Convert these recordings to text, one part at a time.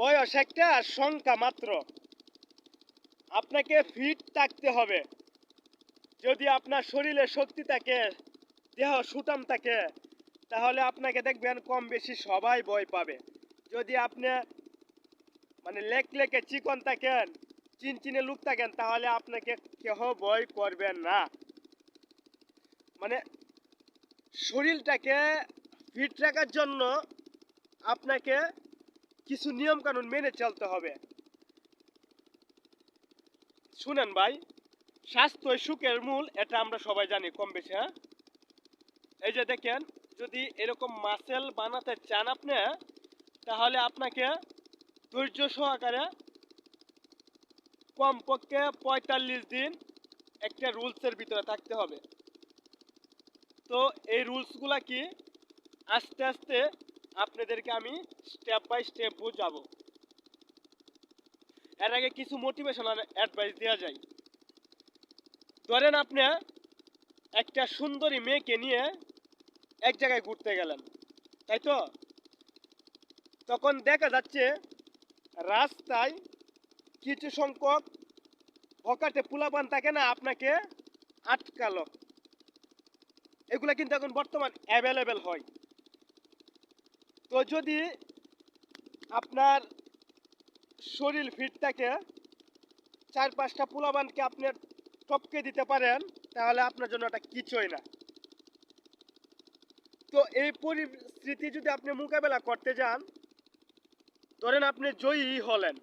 বয়স একটা সংখ্যা মাত্র। আপনাকে ফিট থাকতে হবে। যদি আপনার শরীরে শক্তি থাকে, দেহ সুটাম থাকে, তাহলে আপনাকে দেখবেন কম বেশি সবাই ভয় পাবে। যদি আপনি মানে লেক লেকে চিকন থাকেন, চিনচিনে লুক থাকেন, তাহলে আপনাকে কেহ ভয় করবেন না। মানে শরীরটাকে ফিট রাখার জন্য আপনাকে কিছু নিয়ম কানুন মেনে চলতে হবে। শুনেন ভাই, স্বাস্থ্য সুখের মূল, এটা আমরা সবাই জানি কম বেশি হ্যাঁ? এই যে দেখেন, যদি এরকম মাসেল বানাতে চান আপনি, তাহলে আপনাকে ধৈর্য সহকারে কমপক্ষে পঁয়তাল্লিশ দিন একটা রুলসের ভিতরে থাকতে হবে। তো এই রুলসগুলা কি আস্তে আস্তে আপনাদেরকে আমি স্টেপ বাই স্টেপ বোঝাবো। এর আগে কিছু মোটিভেশনাল অ্যাডভাইস দেওয়া যায়। ধরেন আপনি একটা সুন্দরী মেয়েকে নিয়ে এক জায়গায় ঘুরতে গেলেন, তাই তো? তখন দেখা যাচ্ছে রাস্তায় কিছু সংখ্যক ভকাটে পুলাপান থাকে না, আপনাকে আটকালো। এগুলা কিন্তু এখন বর্তমান অ্যাভেলেবেল হয়। তো যদি আপনার শরীর ফিট থাকে, চার পাঁচটা পোলাবানকে আপনি টপকে দিতে পারেন, তাহলে আপনার জন্য এটা কিছুই না। তো এই পরিস্থিতি যদি আপনি মোকাবেলা করতে যান, ধরেন আপনি জয়ী হলেন,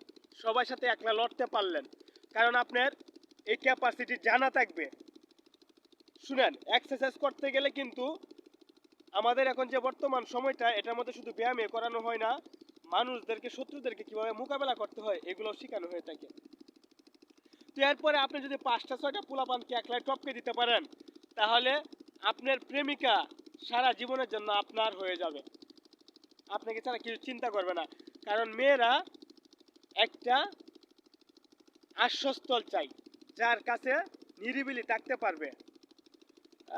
সবার সাথে একলা লড়তে পারলেন, কারণ আপনার এই ক্যাপাসিটি জানা থাকবে। শুনেন এক্সারসাইজ করতে গেলে কিন্তু আমাদের এখন যে বর্তমান সময়টা, এটার মধ্যে শুধু ব্যায়ামে করানো হয় না, মানুষদেরকে, শত্রুদেরকে কীভাবে মোকাবেলা করতে হয়, এগুলো শেখানো হয়ে থাকে। তো এরপরে আপনি যদি পাঁচটা, ছয়টা পোলাপানকে একলাই টপকে দিতে পারেন, তাহলে আপনার প্রেমিকা সারা জীবনের জন্য আপনার হয়ে যাবে। আপনাকে ছাড়া কিছু চিন্তা করবে না, কারণ মেয়েরা একটা আশ্বস্তল চাই, যার কাছে নিরিবিলি থাকতে পারবে।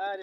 আর